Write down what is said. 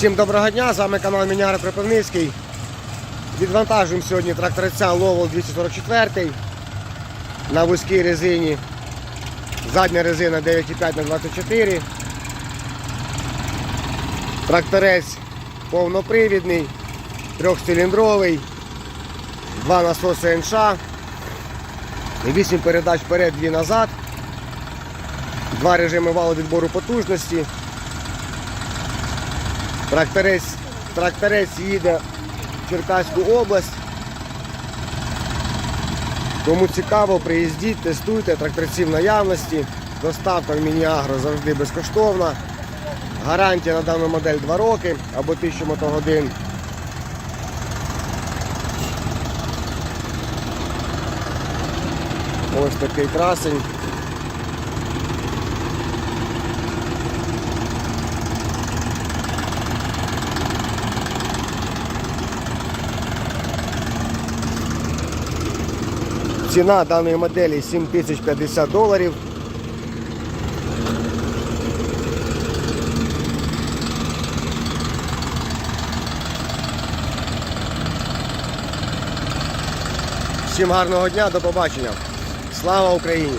Всім доброго дня, з вами канал Міняр Кропивницький. Відвантажуємо сьогодні тракториця Ловол 244 на вузькій резині. Задня резина 9,5 на 24 Тракторець повнопривідний, трьохциліндровий, два насоси НШ, 8 передач вперед, 2 назад, два режими валу відбору потужності. Тракторець, тракторець їде в Черкаську область. Кому цікаво, приїздіть, тестуйте, тракторці в наявності. Доставка в Міні-Агро завжди безкоштовна. Гарантія на дану модель 2 роки або 1000 мотогодин. Ось такий красень. Ціна даної моделі 7050 доларів. Всім гарного дня, до побачення. Слава Україні!